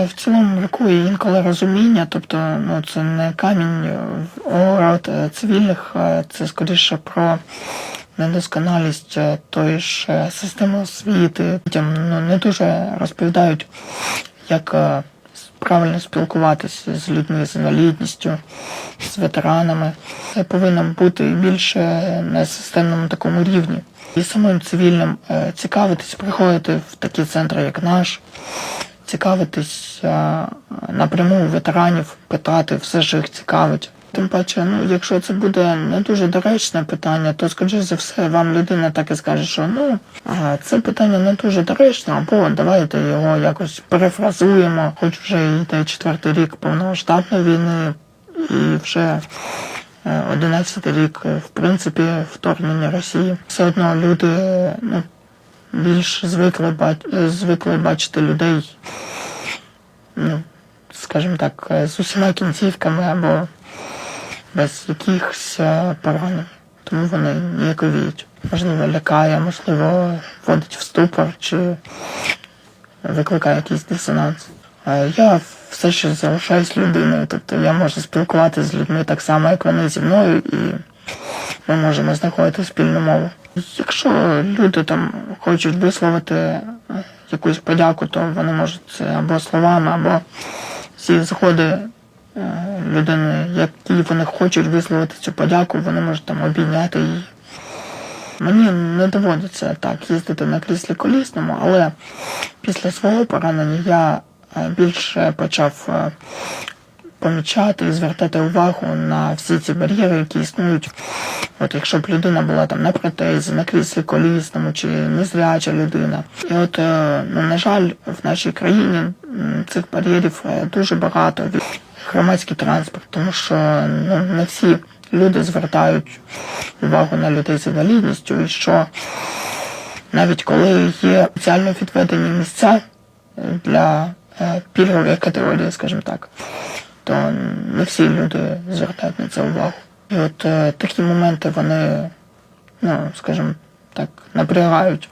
Ну, в цілому бракує інколи розуміння, тобто ну, це не камінь огород е, цивільних, е, це скоріше про недосконалість е, тої ж е, системи освіти. Дітям ну, не дуже розповідають, як е, правильно спілкуватися з людьми з інвалідністю, з ветеранами. Це повинно бути більше на системному такому рівні. І самим цивільним е, цікавитись, приходити в такі центри, як наш, цікавитись е, напряму ветеранів, питати, все ж їх цікавить. Тим паче, ну якщо це буде не дуже доречне питання, то скоріш за все вам людина так і скаже, що ну це питання не дуже доречне, або давайте його якось перефразуємо, хоч вже йде четвертий рік повномасштабної війни, і вже е, одинадцятий рік, в принципі, вторгнення Росії. Все одно люди ну, більш звикли, е, звикли бачити людей, ну, скажімо так, е, з усіма кінцівками або без якихось е, поранень. Тому вони ніяковіють. Можливо, лякає, можливо, вводить в ступор чи викликає якийсь дисонанс. Я все ще залишаюсь людиною, тобто я можу спілкуватися з людьми так само, як вони зі мною, і ми можемо знаходити спільну мову. Якщо люди там хочуть висловити е, якусь подяку, то вони можуть це або словами, або зі згоди е, людини, які вони хочуть висловити цю подяку, вони можуть там обійняти її. Мені не доводиться так їздити на кріслі колісному, але після свого поранення я е, більше почав помічати і звертати увагу на всі ці бар'єри, які існують. От якщо б людина була там на протезі, на кріслі колісному чи незряча людина. І от, е, ну, на жаль, в нашій країні цих бар'єрів е, дуже багато. від Громадський транспорт, тому що ну, не всі люди звертають увагу на людей з інвалідністю, і що навіть коли є спеціально відведені місця е, для пільгової категорії, скажімо так, то не всі люди звертають на це увагу. І от е, такі моменти вони, ну, скажімо так, напрягають.